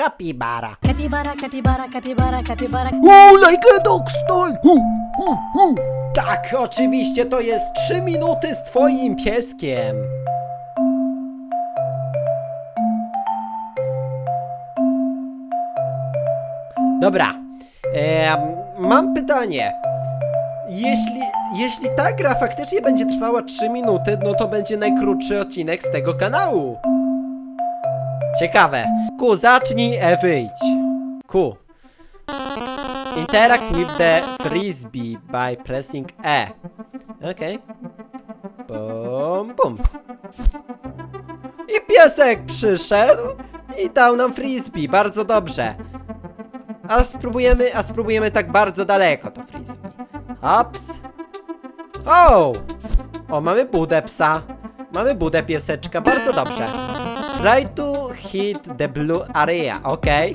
kapibara. Capybara, capybara, capybara, capybara. Ooh, like a dog style! Hu, hu, hu. Tak, oczywiście to jest 3 minuty z twoim pieskiem. Dobra, em, mam pytanie. Jeśli, jeśli ta gra faktycznie będzie trwała 3 minuty, no to będzie najkrótszy odcinek z tego kanału. Ciekawe. Ku, zacznij, e wyjdź. Ku. Interact with the frisbee by pressing E. Okej. Bum, bum. I piesek przyszedł i dał nam frisbee. Bardzo dobrze. A spróbujemy, a spróbujemy tak bardzo daleko to frisbee. Hops. O! O, mamy budę psa. Mamy budę pieseczka. Bardzo dobrze. Try to hit the blue area. Okej.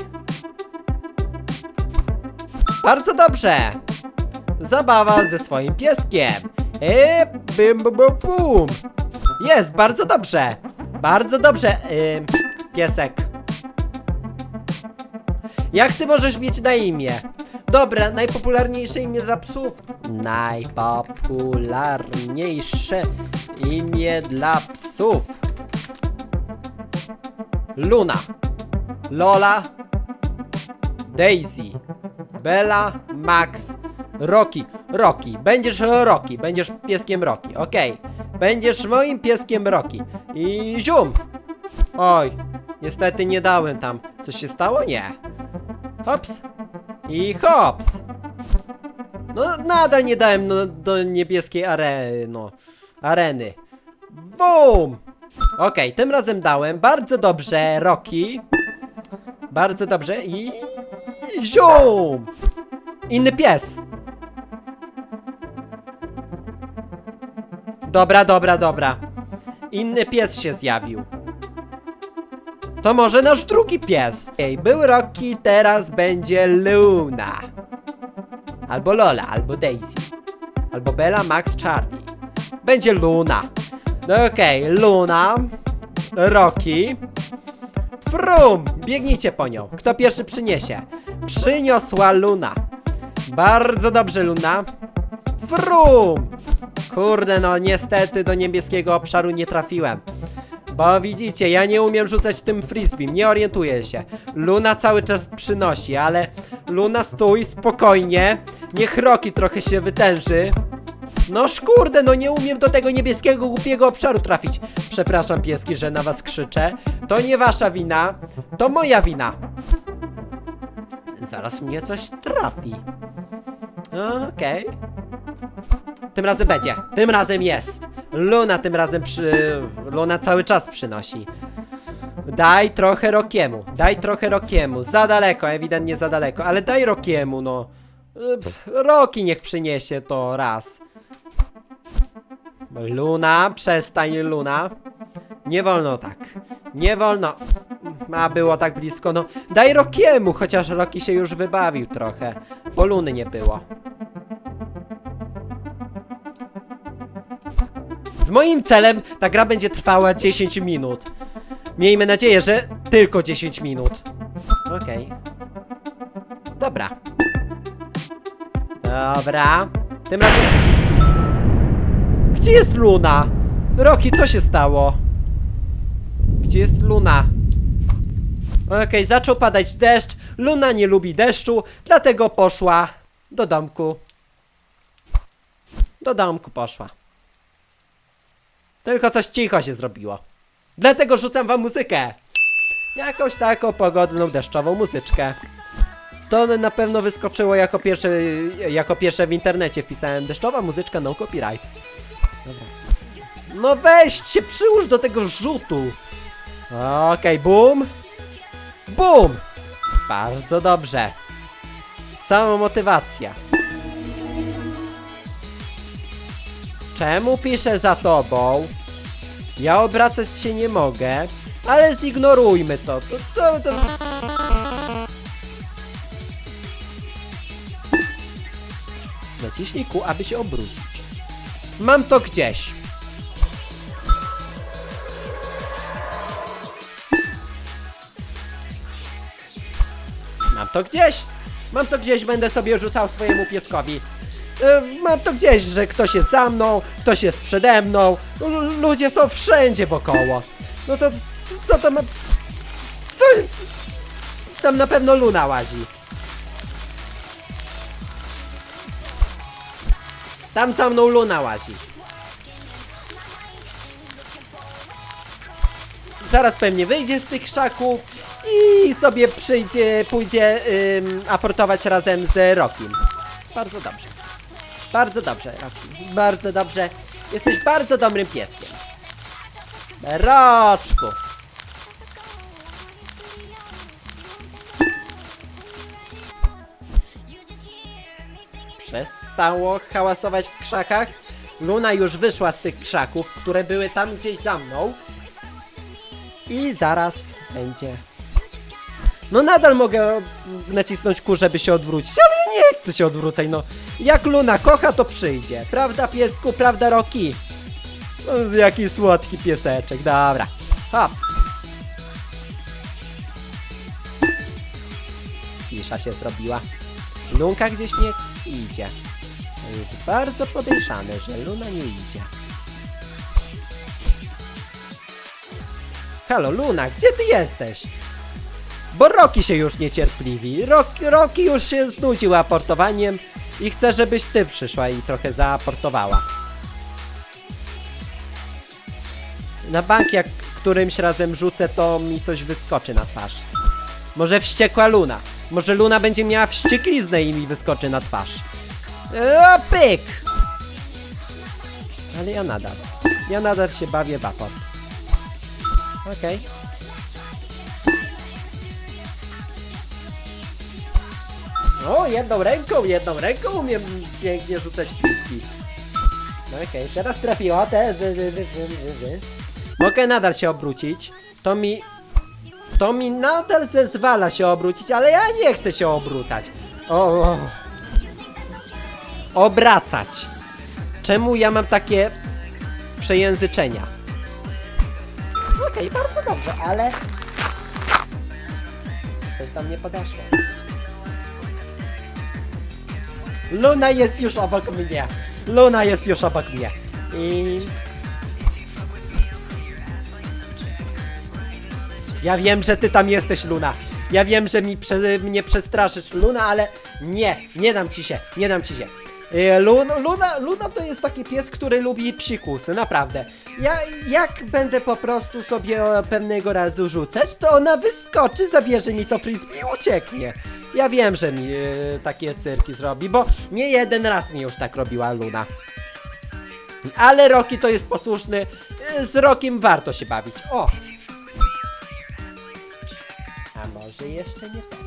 Bardzo dobrze! Zabawa ze swoim pieskiem. E, bim, bum, bum, bum. Jest, bardzo dobrze. Bardzo dobrze, ym, piesek. Jak ty możesz mieć na imię? Dobra, najpopularniejsze imię dla psów. Najpopularniejsze imię dla psów. Luna. Lola. Daisy. Bella, Max, Rocky. Rocky, będziesz Rocky, będziesz pieskiem Rocky, okej. Będziesz moim pieskiem Rocky. I zium! Oj, niestety nie dałem tam. Coś się stało? Nie. Hops. I hops. No, nadal nie dałem no, do niebieskiej areny, no, areny. Boom! Okej, tym razem dałem. Bardzo dobrze, Rocky. Bardzo dobrze i... Zium! Inny pies. Dobra, dobra, dobra. Inny pies się zjawił. To może nasz drugi pies. Ej, był Rocky, teraz będzie Luna. Albo Lola, albo Daisy. Albo Bella, Max, Charlie. Będzie Luna. No okej, Luna. Rocky. Frum! Biegnijcie po nią. Kto pierwszy przyniesie? Przyniosła Luna. Bardzo dobrze, Luna. Frum! Kurde, no niestety do niebieskiego obszaru nie trafiłem. Bo widzicie, ja nie umiem rzucać tym frisbee, nie orientuję się. Luna cały czas przynosi, ale Luna stój spokojnie. Niech Roki trochę się wytęży. No szkurde, no nie umiem do tego niebieskiego głupiego obszaru trafić. Przepraszam pieski, że na was krzyczę. To nie wasza wina, to moja wina. Zaraz mnie coś trafi. Okej. Tym razem będzie. Tym razem jest. Luna tym razem przy... Luna cały czas przynosi. Daj trochę Rokiemu. Daj trochę Rokiemu. Za daleko, ewidentnie za daleko. Ale daj Rokiemu, no. Roki niech przyniesie to raz. Luna, przestań Luna. Nie wolno tak. Nie wolno. A było tak blisko, no. Daj Rokiemu, chociaż Roki się już wybawił trochę. Bo Luny nie było. Z moim celem ta gra będzie trwała 10 minut. Miejmy nadzieję, że tylko 10 minut. Okej. Dobra. Dobra. Tym razem... Gdzie jest Luna? Roki, co się stało? Gdzie jest Luna? Okej, zaczął padać deszcz. Luna nie lubi deszczu, dlatego poszła do domku. Do domku poszła. Tylko coś cicho się zrobiło. Dlatego rzucam wam muzykę. Jakąś taką pogodną, deszczową muzyczkę. To na pewno wyskoczyło jako pierwsze, jako pierwsze w internecie. Wpisałem deszczowa muzyczka, no copyright. Dobra. No weź się, przyłóż do tego rzutu. Okej, boom. Boom. Bardzo dobrze. Sama motywacja. Czemu piszę za tobą? Ja obracać się nie mogę, ale zignorujmy to. to, to, to... Naciśnij Q, aby się obrócić. Mam to gdzieś. Mam to gdzieś. Mam to gdzieś, będę sobie rzucał swojemu pieskowi. E, Mam to gdzieś, że ktoś jest za mną, ktoś jest przede mną. Ludzie są wszędzie wokoło. No to co to ma... Tam na pewno Luna łazi. Tam za mną Luna łazi. Zaraz pewnie wyjdzie z tych krzaków i sobie przyjdzie, pójdzie ym, aportować razem z Rokim. Bardzo dobrze. Bardzo dobrze, Roki. Bardzo dobrze. Jesteś bardzo dobrym pieskiem. Roczku. Przestało hałasować w krzakach. Luna już wyszła z tych krzaków, które były tam gdzieś za mną. I zaraz będzie. No nadal mogę nacisnąć kur, żeby się odwrócić, ale nie chcę się odwrócać, no. Jak Luna kocha, to przyjdzie. Prawda, piesku? Prawda, Roki? No, jaki słodki pieseczek, dobra. Hops. Cisza się zrobiła. Lunka gdzieś nie idzie. To jest bardzo podejrzane, że Luna nie idzie. Halo, Luna, gdzie ty jesteś? Bo Roki się już niecierpliwi. Roki, Roki już się znudził aportowaniem i chce, żebyś ty przyszła i trochę zaaportowała. Na bank, jak którymś razem rzucę, to mi coś wyskoczy na twarz. Może wściekła Luna. Może Luna będzie miała wściekliznę i mi wyskoczy na twarz. O, pyk! Ale ja nadal. Ja nadal się bawię w aport. Okej. O, jedną ręką, jedną ręką umiem pięknie rzucać piski. No okej, teraz trafiło te... Mogę nadal się obrócić. To mi... To mi nadal zezwala się obrócić, ale ja nie chcę się obrócać. O, o. Obracać. Czemu ja mam takie przejęzyczenia? Okej, bardzo dobrze, ale... Coś tam nie podeszło. Luna jest już obok mnie. Luna jest już obok mnie. I... Ja wiem, że ty tam jesteś, Luna. Ja wiem, że mi prze, mnie przestraszysz, Luna, ale nie, nie dam ci się, nie dam ci się. E, Luna, Luna, Luna to jest taki pies, który lubi psikusy, naprawdę. Ja, jak będę po prostu sobie pewnego razu rzucać, to ona wyskoczy, zabierze mi to frisbee i ucieknie. Ja wiem, że mi e, takie cyrki zrobi, bo nie jeden raz mi już tak robiła Luna. Ale Roki to jest posłuszny, e, z Rokiem warto się bawić. O! Może jeszcze nie teraz.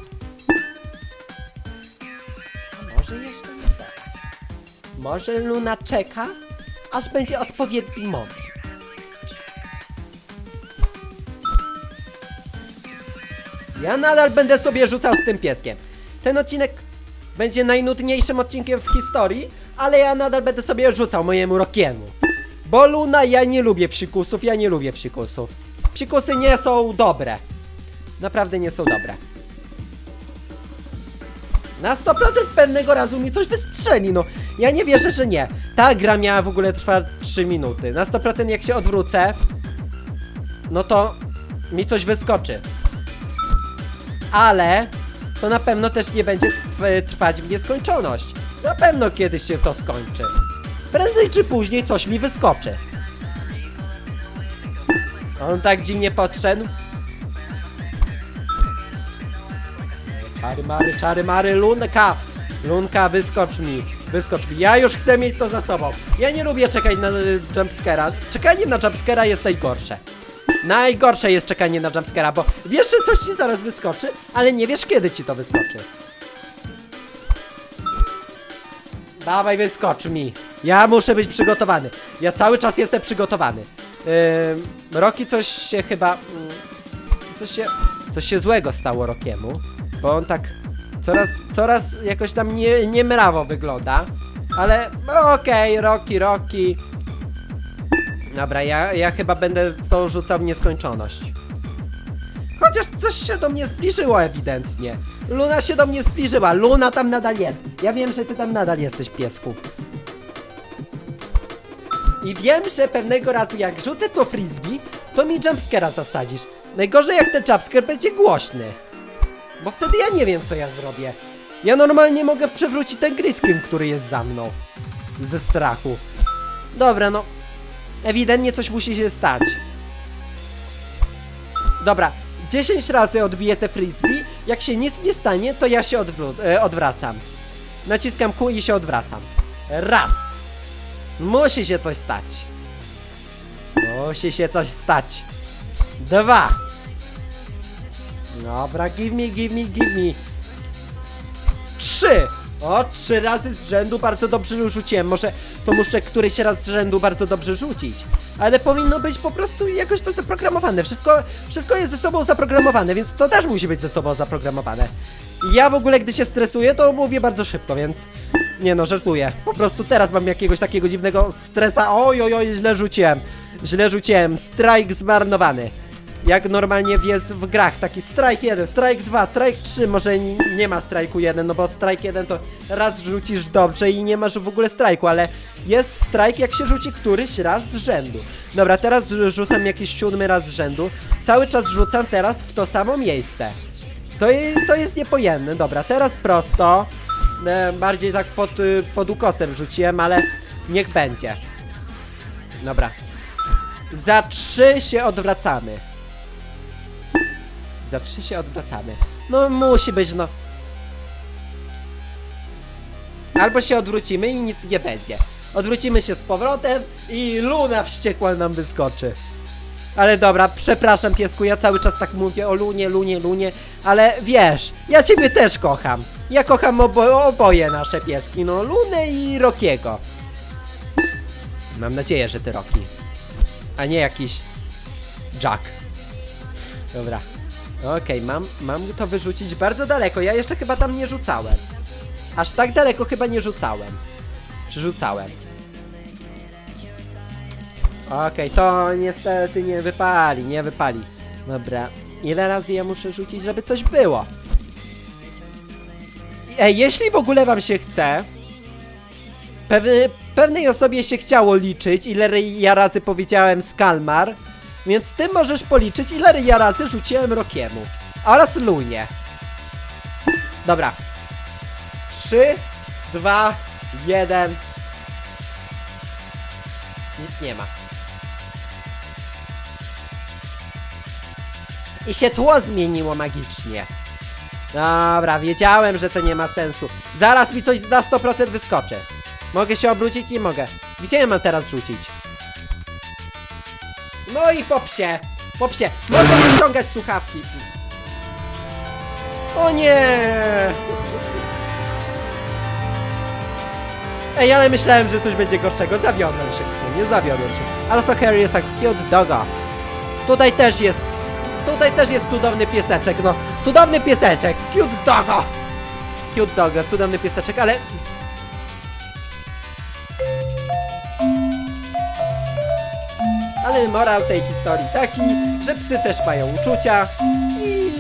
A może jeszcze nie teraz. Może Luna czeka, aż będzie odpowiedni moment. Ja nadal będę sobie rzucał z tym pieskiem. Ten odcinek będzie najnudniejszym odcinkiem w historii, ale ja nadal będę sobie rzucał mojemu Rokiemu. Bo Luna, ja nie lubię psikusów, ja nie lubię psikusów. Psikusy nie są dobre. Naprawdę nie są dobre. Na 100% pewnego razu mi coś wystrzeli, no. Ja nie wierzę, że nie. Ta gra miała w ogóle trwać 3 minuty. Na 100% jak się odwrócę, no to mi coś wyskoczy. Ale to na pewno też nie będzie trw- trwać w nieskończoność. Na pewno kiedyś się to skończy. Prędzej czy później coś mi wyskoczy. On tak dziwnie podszedł. Czary mary, czary mary, lunka! Lunka, wyskocz mi, wyskocz mi. Ja już chcę mieć to za sobą. Ja nie lubię czekać na y, jumpscare'a. Czekanie na jumpscare'a jest najgorsze. Najgorsze jest czekanie na jumpscare'a, bo wiesz, że coś ci zaraz wyskoczy, ale nie wiesz kiedy ci to wyskoczy. Dawaj, wyskocz mi. Ja muszę być przygotowany. Ja cały czas jestem przygotowany. Yy, Roki coś się chyba... mm, Coś się... Coś się złego stało Rokiemu, bo on tak coraz, coraz jakoś tam nie, niemrawo wygląda. Ale no okej, Roki, Roki. Dobra, ja, ja chyba będę to rzucał w nieskończoność. Chociaż coś się do mnie zbliżyło ewidentnie. Luna się do mnie zbliżyła. Luna tam nadal jest. Ja wiem, że ty tam nadal jesteś, piesku. I wiem, że pewnego razu jak rzucę to frisbee, to mi jumpscare'a zasadzisz. Najgorzej jak ten jumpscare będzie głośny. Bo wtedy ja nie wiem, co ja zrobię. Ja normalnie mogę przewrócić ten screen, który jest za mną. Ze strachu. Dobra, no. Ewidentnie coś musi się stać. Dobra, 10 razy odbiję te frisbee. Jak się nic nie stanie, to ja się e, odwracam. Naciskam Q i się odwracam. Raz. Musi się coś stać. Musi się coś stać. Dwa. Dobra, give me, give me, give me. Trzy. O, trzy razy z rzędu bardzo dobrze rzuciłem. Może to muszę któryś raz z rzędu bardzo dobrze rzucić. Ale powinno być po prostu jakoś to zaprogramowane. Wszystko, wszystko jest ze sobą zaprogramowane, więc to też musi być ze sobą zaprogramowane. Ja w ogóle, gdy się stresuję, to mówię bardzo szybko, więc... Nie no, żartuję. Po prostu teraz mam jakiegoś takiego dziwnego stresa. Oj, oj, oj, źle rzuciłem. Źle rzuciłem. Strike zmarnowany. Jak normalnie jest w grach, taki strike 1, strike 2, strike 3, może nie ma strajku 1, no bo strike 1 to raz rzucisz dobrze i nie masz w ogóle strajku, ale jest strike jak się rzuci któryś raz z rzędu. Dobra, teraz rzu- rzucam jakiś siódmy raz z rzędu, cały czas rzucam teraz w to samo miejsce. To jest, to jest niepojemne, dobra, teraz prosto, e, bardziej tak pod, y, pod ukosem rzuciłem, ale niech będzie. Dobra. Za trzy się odwracamy. Za się odwracamy. No musi być, no. Albo się odwrócimy i nic nie będzie. Odwrócimy się z powrotem i Luna wściekła nam wyskoczy. Ale dobra, przepraszam piesku, ja cały czas tak mówię o Lunie, Lunie, Lunie, ale wiesz, ja ciebie też kocham. Ja kocham obo oboje nasze pieski, no Lunę i Rokiego. Mam nadzieję, że ty Roki. A nie jakiś Jack. Dobra. Okej, mam, mam to wyrzucić bardzo daleko. Ja jeszcze chyba tam nie rzucałem. Aż tak daleko chyba nie rzucałem. Czy rzucałem? Okej, to niestety nie wypali, nie wypali. Dobra. Ile razy ja muszę rzucić, żeby coś było? Ej, jeśli w ogóle wam się chce, Pewny, pewnej osobie się chciało liczyć, ile ja razy powiedziałem Skalmar, więc ty możesz policzyć, ile ja razy rzuciłem Rokiemu. Oraz Lunie. Dobra. 3, 2, 1. Nic nie ma. I się tło zmieniło magicznie. Dobra, wiedziałem, że to nie ma sensu. Zaraz mi coś na 100% wyskoczy. Mogę się obrócić? Nie mogę. Gdzie ja mam teraz rzucić? No i po psie! Po psie! Mogę nie ściągać słuchawki. O nie! Ej, ale myślałem, że coś będzie gorszego. Zawiodłem się w sumie, zawiodłem się. Ale so Harry jest jak cute doga. Tutaj też jest... Tutaj też jest cudowny pieseczek, no. Cudowny pieseczek! Cute doga! Cute doga, cudowny pieseczek, ale... Ale morał tej historii taki, że psy też mają uczucia i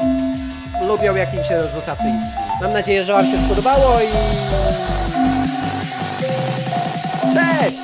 mm, lubią jak im się rzuca frisbee. Mam nadzieję, że wam się spodobało i... Cześć!